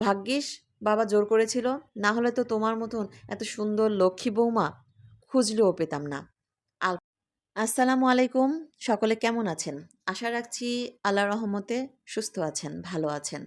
ভাগ্যিস বাবা জোর করেছিল, না হলে তো তোমার মতন এত সুন্দর লক্ষ্মী বৌমা খুঁজলেও পেতাম না। আল আসসালামু আলাইকুম, সকলে কেমন আছেন? আশা রাখছি আল্লাহ রহমতে সুস্থ আছেন, ভালো আছেন।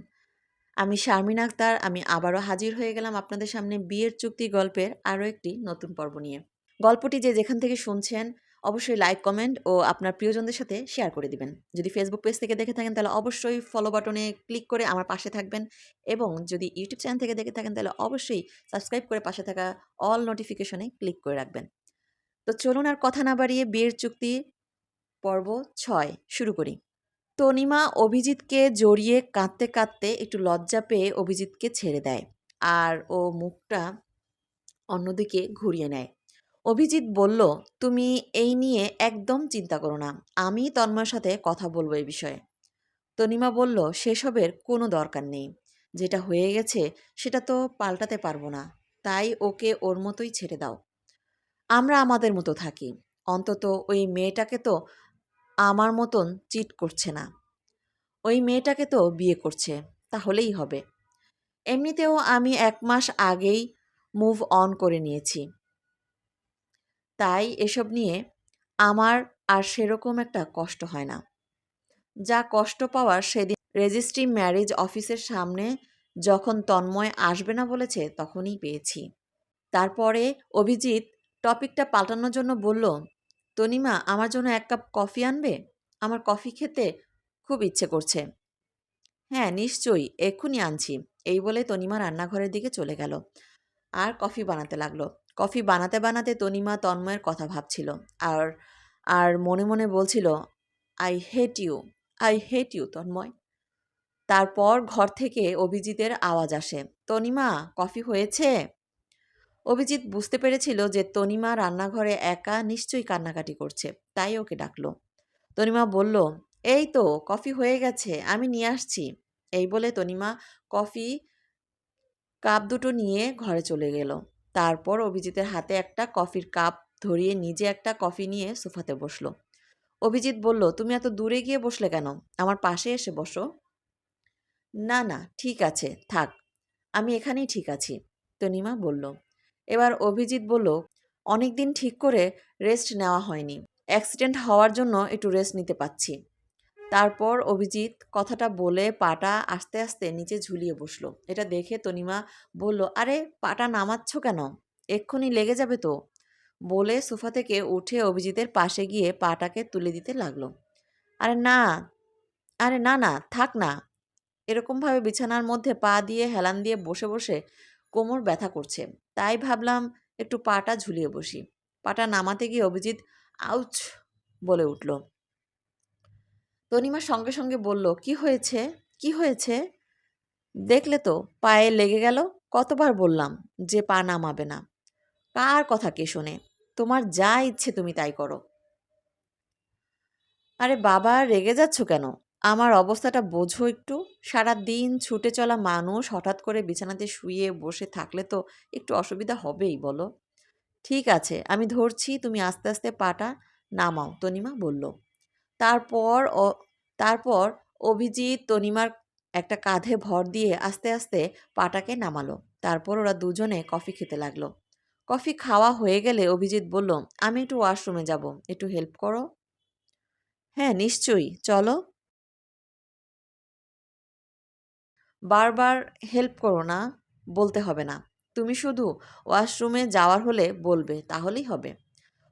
আমি শারমিন আক্তার, আমি আবারও হাজির হয়ে গেলাম আপনাদের সামনে বিয়ের চুক্তি গল্পের আরও একটি নতুন পর্ব নিয়ে। গল্পটি যে যেখান থেকে শুনছেন অবশ্যই লাইক কমেন্ট ও আপনার প্রিয়জনদের সাথে শেয়ার করে দিবেন। যদি ফেসবুক পেজ থেকে দেখে থাকেন তাহলে অবশ্যই ফলো বাটনে ক্লিক করে আমার পাশে থাকবেন এবং যদি ইউটিউব চ্যানেল থেকে দেখে থাকেন তাহলে অবশ্যই সাবস্ক্রাইব করে পাশে থাকা অল নোটিফিকেশনে ক্লিক করে রাখবেন। তো চলুন আর কথা না বাড়িয়ে বিয়ের চুক্তি পর্ব ছয় শুরু করি। তনিমা অভিজিৎকে জড়িয়ে কাঁদতে কাঁদতে একটু লজ্জা পেয়ে অভিজিৎকে ছেড়ে দেয় আর ও মুখটা অন্যদিকে ঘুরিয়ে নেয়। অভিজিৎ বলল, তুমি এই নিয়ে একদম চিন্তা করো না। আমি তন্ময়ের সাথে কথা বলব এই বিষয়ে। তনিমা বলল, সেসবের কোনো দরকার নেই। যেটা হয়ে গেছে, সেটা তো পাল্টাতে পারব না। তাই ওকে ওর মতোই ছেড়ে দাও। আমরা আমাদের মতো থাকি। অন্তত ওই মেয়েটাকে তো আমার মতন চিট করছে না। ওই মেয়েটাকে তো বিয়ে করছে। তাহলেই হবে। এমনিতেও আমি এক মাস আগেই মুভ অন করে নিয়েছি। তাই এসব নিয়ে আমার আর সেরকম একটা কষ্ট হয় না। যা কষ্ট পাওয়ার সেদিন রেজিস্ট্রি ম্যারেজ অফিসের সামনে যখন তন্ময় আসবে না বলেছে তখনই পেয়েছি। তারপরে অভিজিৎ টপিকটা পাল্টানোর জন্য বলল, তনিমা, আমার জন্য এক কাপ কফি আনবে? আমার কফি খেতে খুব ইচ্ছে করছে। হ্যাঁ নিশ্চয়ই, এক্ষুনি আনছি। এই বলে তনিমা রান্নাঘরের দিকে চলে গেল। আর কফি বানাতে লাগল। কফি বানাতে বানাতে তনিমা তন্ময়ের কথা ভাবছিল আর আর মনে মনে বলছিল I hate you I hate you Tanmoy. তারপর ঘর থেকে অভিজিতের আওয়াজ আসে, তনিমা, কফি হয়েছে? অভিজিৎ বুঝতে পেরেছিল যে তনিমা রান্নাঘরে একা নিশ্চয়ই কান্নাকাটি করছে, তাই ওকে ডাকলো। তনিমা বলল, এই তো, কফি হয়ে গেছে, আমি নিয়ে আসছি। এই বলে তনিমা কফি কাপ দুটো নিয়ে ঘরে চলে গেল। তারপর অভিজিতের হাতে একটা কফির কাপ ধরিয়ে নিজে একটা কফি নিয়ে সোফাতে বসল। অভিজিৎ বলল, তুমি এত দূরে গিয়ে বসলে কেন? আমার পাশে এসে বসো। না না, ঠিক আছে, থাক, আমি এখানেই ঠিক আছি। তনিমা বলল। এবার অভিজিৎ বলল অনেক দিন ঠিক করে রেস্ট নেওয়া হয়নি। অ্যাক্সিডেন্ট হওয়ার জন্য একটু রেস্ট নিতে পাচ্ছি তারপর অভিজিৎ কথাটা বলে পাটা আস্তে আস্তে নিচে ঝুলিয়ে বসল। এটা দেখে তনিমা বলল, আরে, পাটা নামাচ্ছ কেন? এক্ষুনি লেগে যাবে তো? বলে সোফা থেকে উঠে অভিজিতের পাশে গিয়ে পাটাকে তুলে দিতে লাগল। আরে না আরে না না, থাক না। এরকমভাবে বিছানার মধ্যে পা দিয়ে হেলান দিয়ে বসে বসে কোমর ব্যথা করছে। তাই ভাবলাম একটু পাটা ঝুলিয়ে বসি। পাটা নামাতে গিয়ে অভিজিৎ, আউচ! বলে উঠল। তনিমা সঙ্গে সঙ্গে বলল, কি হয়েছে? কি হয়েছে? দেখলে তো, পায়ে লেগে গেল, কতবার বললাম যে পা নামাবে না। কার কথা কে শোনে? তোমার যা ইচ্ছে তুমি তাই করো। আরে বাবা, রেগে যাচ্ছ কেন? আমার অবস্থাটা বোঝো একটু। সারা দিন ছুটে চলা মানুষ, হঠাৎ করে বিছানাতে শুয়ে বসে থাকলে তো একটু অসুবিধা হবেই, বলো? ঠিক আছে, আমি ধরছি, তুমি আস্তে আস্তে পাটা নামাও, তনিমা বলল। তারপর তারপর অভিজিৎ, তনিমার একটা কাঁধে ভর দিয়ে আস্তে আস্তে পাটাকে নামালো। তারপর ওরা দুজনে কফি খেতে লাগল। কফি খাওয়া হয়ে গেলে অভিজিৎ বলল, আমি একটু ওয়াশরুমে যাব, একটু হেল্প করো? হ্যাঁ নিশ্চয়ই, চলো। বারবার হেল্প করো না, বলতে হবে না। তুমি শুধু ওয়াশরুমে যাওয়ার হলে বলবে, তাহলেই হবে।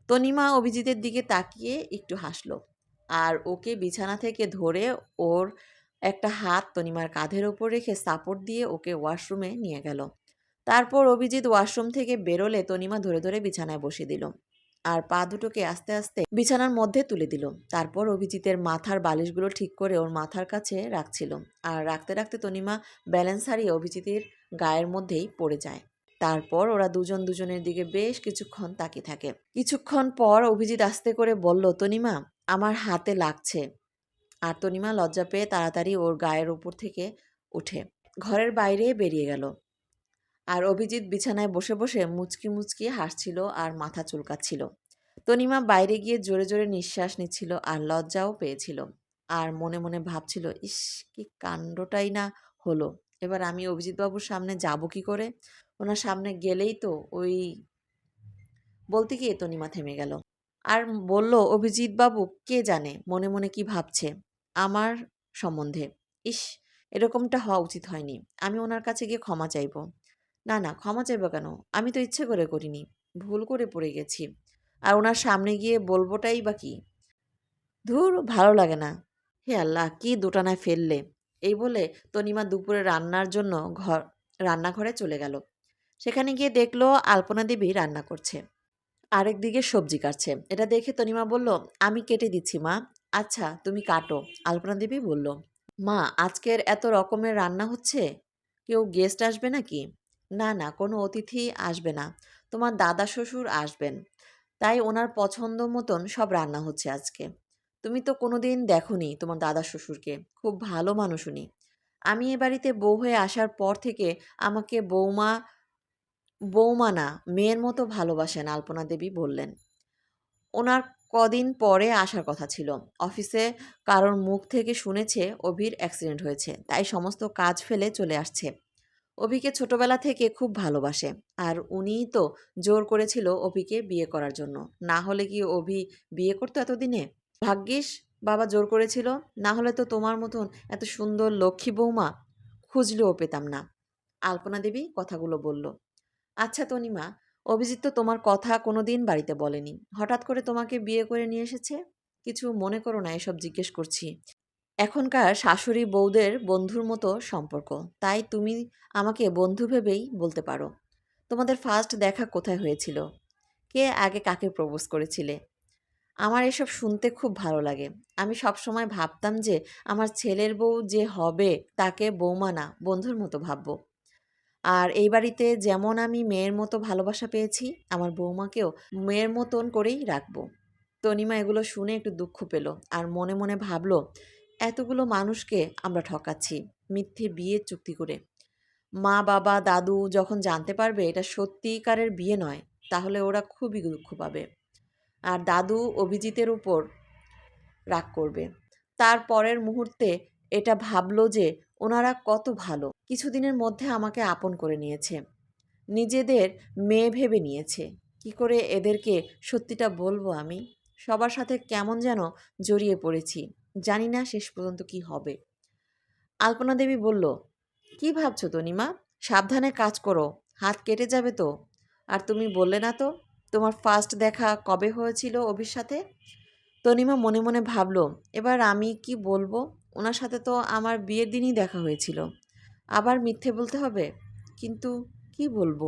তনিমা অভিজিতের দিকে তাকিয়ে একটু হাসলো। আর ওকে বিছানা থেকে ধরে ওর একটা হাত তনিমার কাঁধের ওপর রেখে সাপোর্ট দিয়ে ওকে ওয়াশরুমে নিয়ে গেল। তারপর অভিজিৎ ওয়াশরুম থেকে বেরোলে তনিমা ধরে ধরে বিছানায় বসিয়ে দিল আর পা দুটোকে আস্তে আস্তে বিছানার মধ্যে তুলে দিল। তারপর অভিজিতের মাথার বালিশগুলো ঠিক করে ওর মাথার কাছে রাখছিল আর রাখতে রাখতে তনিমা ব্যালেন্স হারিয়ে অভিজিতের গায়ের মধ্যেই পড়ে যায়। তারপর ওরা দুজন দুজনের দিকে বেশ কিছুক্ষণ তাকিয়ে থাকে। কিছুক্ষণ পর অভিজিৎ আস্তে করে বলল, তনিমা আমার হাতে লাগছে। আর তনিমা লজ্জা পেয়ে তাড়াতাড়ি ওর গায়ের উপর থেকে উঠে। ঘরের বাইরে বেরিয়ে গেল। আর অভিজিৎ বিছানায় বসে বসে মুচকি মুচকি হাসছিল আর মাথা চুলকাচ্ছিল। তনিমা বাইরে গিয়ে জোরে জোরে নিঃশ্বাস নিচ্ছিল আর লজ্জাও পেয়েছিল। আর মনে মনে ভাবছিল, ইস, কি কাণ্ডটাই না হলো। এবার আমি অভিজিৎবাবুর সামনে যাব কি করে? ওনার সামনে গেলেই তো ওই বলতে গিয়ে তনিমা থেমে গেল। আর বলল অভিজিৎবাবু কে জানে? মনে মনে কি ভাবছে? আমার সম্বন্ধে? ইস, এরকমটা হওয়া উচিত হয়নি। আমি ওনার কাছে গিয়ে ক্ষমা চাইব। না না, ক্ষমা চাইব কেন? আমি তো ইচ্ছে করে করিনি। ভুল করে পড়ে গেছি। আর ওনার সামনে গিয়ে বলবোটাই বা কি? ধুর, ভালো লাগে না। হে আল্লাহ, কি দোটানায় ফেললে? এই বলে তনিমা দুপুরে রান্নার জন্য ঘর, রান্নাঘরে চলে গেল। সেখানে গিয়ে দেখল, আলপনা দেবী রান্না করছে। আরেক দিকে সবজি কাটছে। এটা দেখে তনিমা বলল, আমি কেটে দিচ্ছি, মা। আচ্ছা তুমি কাটো। আলপনা দেবী বলল, মা, আজকের এত রকমের রান্না হচ্ছে? কেউ গেস্ট আসবে নাকি? না না, কোনো অতিথি আসবে না। তোমার দাদা শ্বশুর আসবেন। তাই ওনার পছন্দ মতন সব রান্না হচ্ছে আজকে। তুমি তো কোনোদিন দেখোনি তোমার দাদা শ্বশুরকে। খুব ভালো মানুষ উনি। আমি এ বাড়িতে বউ হয়ে আসার পর থেকে আমাকে বৌমা বৌমা না মেয়ের মতো ভালোবাসেন আলপনা দেবী বললেন। ওনার কদিন পরে আসার কথা ছিল। অফিসে কারোর মুখ থেকে শুনেছে অভির অ্যাক্সিডেন্ট হয়েছে, তাই সমস্ত কাজ ফেলে চলে আসছে। অভিকে ছোটবেলা থেকে খুব ভালোবাসে, আর উনিই তো জোর করেছিল অভিকে বিয়ে করার জন্য। না হলে কি অভি বিয়ে করতো এতদিনে? ভাগ্যিস বাবা জোর করেছিল, না হলে তো তোমার মতন এত সুন্দর লক্ষ্মী বৌমা খুঁজলেও পেতাম না। আলপনা দেবী কথাগুলো বলল। আচ্ছা তনিমা, অভিজিৎ তো তোমার কথা কোনো দিন বাড়িতে বলেনি। হঠাৎ করে তোমাকে বিয়ে করে নিয়ে এসেছে? কিছু মনে করো না, এসব জিজ্ঞেস করছি। এখনকার শাশুড়ি বৌদের বন্ধুর মতো সম্পর্ক, তাই তুমি আমাকে বন্ধু ভেবেই বলতে পারো। তোমাদের ফার্স্ট দেখা কোথায় হয়েছিল? কে আগে কাকে প্রপোজ করেছিলে? আমার এসব শুনতে খুব ভালো লাগে। আমি সবসময় ভাবতাম যে আমার ছেলের বউ যে হবে, তাকে বৌমা না, বন্ধুর মতো ভাববো। আর এই বাড়িতে যেমন আমি মেয়ের মতো ভালোবাসা পেয়েছি, আমার বৌমাকেও মেয়ের মতন করেই রাখব। তনিমা এগুলো শুনে একটু দুঃখ পেল আর মনে মনে ভাবলো, এতগুলো মানুষকে আমরা ঠকাচ্ছি মিথ্যে বিয়ে চুক্তি করে। মা, বাবা, দাদু যখন জানতে পারবে এটা সত্যিকারের বিয়ে নয়, তাহলে ওরা খুবই দুঃখ পাবে। আর দাদু অভিজিতের উপর রাগ করবে। তার পরের মুহূর্তে এটা ভাবলো যে ওনারা কত ভালো। কিছুদিনের মধ্যে আমাকে আপন করে নিয়েছে। নিজেদের মেয়ে ভেবে নিয়েছে। কি করে এদেরকে সত্যিটা বলব আমি? সবার সাথে কেমন যেন জড়িয়ে পড়েছি। জানি না শেষ পর্যন্ত কি হবে। আলপনা দেবী বলল, কি ভাবছ তনিমা? সাবধানে কাজ করো। হাত কেটে যাবে তো। আর তুমি বললে না তো, তোমার ফার্স্ট দেখা কবে হয়েছিল অভির সাথে? তনিমা মনে মনে ভাবলো, এবার আমি কি বলব? ওনার সাথে তো আমার বিয়ের দিনই দেখা হয়েছিল। আবার মিথ্যে বলতে হবে? কিন্তু কি বলব?